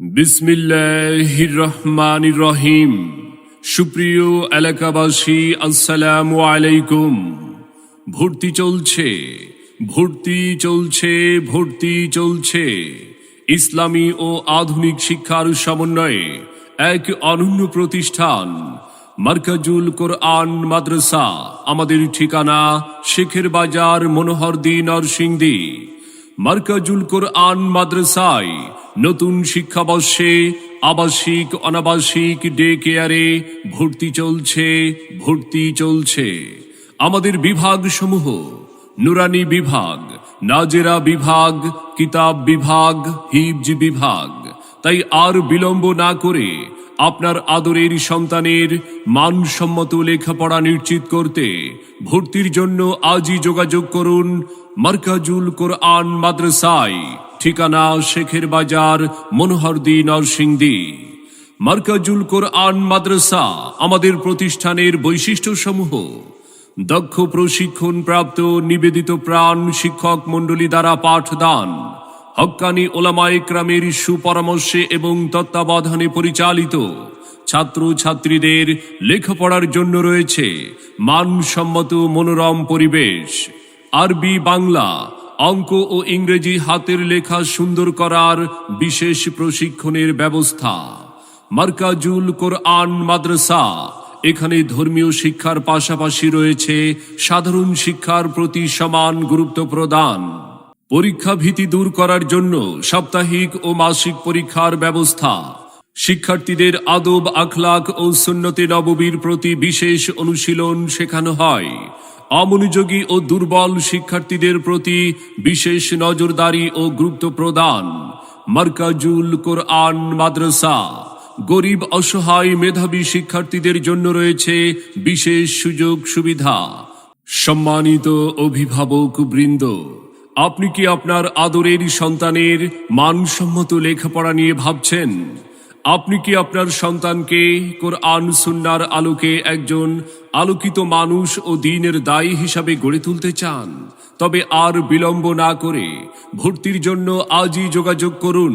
বিসমিল্লাহির রহমানির রহিম সুপ্রিয় এলাকাবাসী, আসসালামু আলাইকুম। ভর্তি চলছে ভর্তি চলছে ভর্তি চলছে। ইসলামী ও আধুনিক শিক্ষার সমন্বয়ে এক অনন্য প্রতিষ্ঠান, মার্কাজুল কোরআন মাদ্রাসা। আমাদের ঠিকানা শেখের বাজার মনোহরদি, নরসিংদী। মার্কাজুল কোরআন মাদ্রাসায় নতুন শিক্ষাবর্ষে আবাসিক, অনাবাসিক ডে কেয়ারে ভর্তি চলছে ভর্তি চলছে। আমাদের বিভাগ সমূহ নুরানি বিভাগ, নাজেরা বিভাগ, কিতাব বিভাগ, হিবজ বিভাগ। তাই আর বিলম্ব না করে আপনার আদরের সন্তানের মানসম্মত লেখাপড়া নিশ্চিত করতে ভর্তির জন্য আজই যোগাযোগ করুন মার্কাজুল কোরআন মাদ্রাসায়। ঠিকানা শেখের বাজার, মনোহরদি, নরসিংদী। মার্কাজুল কোরআন মাদ্রাসা আমাদের প্রতিষ্ঠানের বৈশিষ্ট্যসমূহ। দক্ষ প্রশিক্ষণ প্রাপ্ত নিবেদিত প্রাণ শিক্ষক মণ্ডলী দ্বারা পাঠদান। হক্কানি ওলামাইক্রামের সুপরামর্শে এবং তত্ত্বাবধানে পরিচালিত ছাত্র ছাত্রীদের লেখাপড়ার জন্য রয়েছে মানসম্মত মনোরম পরিবেশ। আরবি, বাংলা, অঙ্ক ও ইংরেজি হাতের লেখা সুন্দর করার বিশেষ প্রশিক্ষণের ব্যবস্থা। মার্কাজুল কোরআন মাদ্রাসা, এখানে ধর্মীয় শিক্ষার পাশাপাশি রয়েছে সাধারণ শিক্ষার প্রতি সমান গুরুত্ব প্রদান। পরীক্ষা ভীতি দূর করার জন্য সাপ্তাহিক ও মাসিক পরীক্ষার ব্যবস্থা। শিক্ষার্থীদের আদব, আখলাক ও সুন্নতে নববীর প্রতি বিশেষ অনুশীলন শেখানো হয়। অমনোযোগী ও দুর্বল শিক্ষার্থীদের প্রতি বিশেষ নজরদারি ও গুরুত্ব প্রদান। মার্কাজুল কোরআন মাদ্রাসা। গরিব, অসহায় মেধাবী শিক্ষার্থীদের জন্য রয়েছে বিশেষ সুযোগ সুবিধা সম্মানিত অভিভাবক বৃন্দ আপনি কি আপনার আদরের সন্তানের মানসম্মত লেখাপড়া নিয়ে ভাবছেন? আপনি কি আপনার সন্তানকে কোরআন সুন্নার আলোকে একজন আলোকিত মানুষ ও দিনের দায়ী হিসাবে গড়ে তুলতে চান? তবে আর বিলম্ব না করে ভর্তির জন্য আজই যোগাযোগ করুন।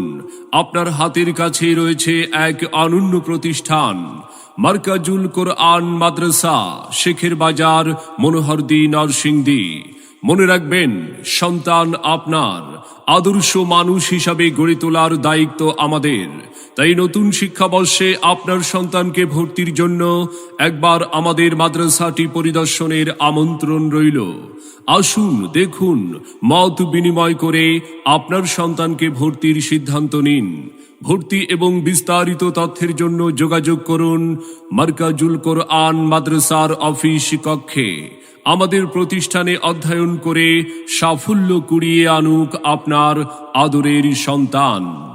আপনার হাতের কাছে রয়েছে এক অনন্য প্রতিষ্ঠান, মার্কাজুল কোরআন মাদ্রাসা, শেখের বাজার, মনোহরদি, নরসিংদী। মনে রাখবেন সন্তান আপনার আদর্শ মানুষ হিসাবে গড়ে তোলার দায়িত্ব আমাদের। তাই নতুন শিক্ষাবর্ষে আপনার সন্তানকে ভর্তির জন্য একবার আমাদের মাদ্রাসাটি পরিদর্শনের আমন্ত্রণ রইল। আসুন, দেখুন, মত বিনিময় করে আপনার সন্তানকে ভর্তির সিদ্ধান্ত নিন। ভর্তি এবং বিস্তারিত তথ্যের জন্য যোগাযোগ করুন মার্কাজুল কোরআন মাদ্রাসার অফিস কক্ষে। আমাদের প্রতিষ্ঠানে অধ্যয়ন করে সাফল্য কুড়িয়ে আনুক আপনার আদরের সন্তান।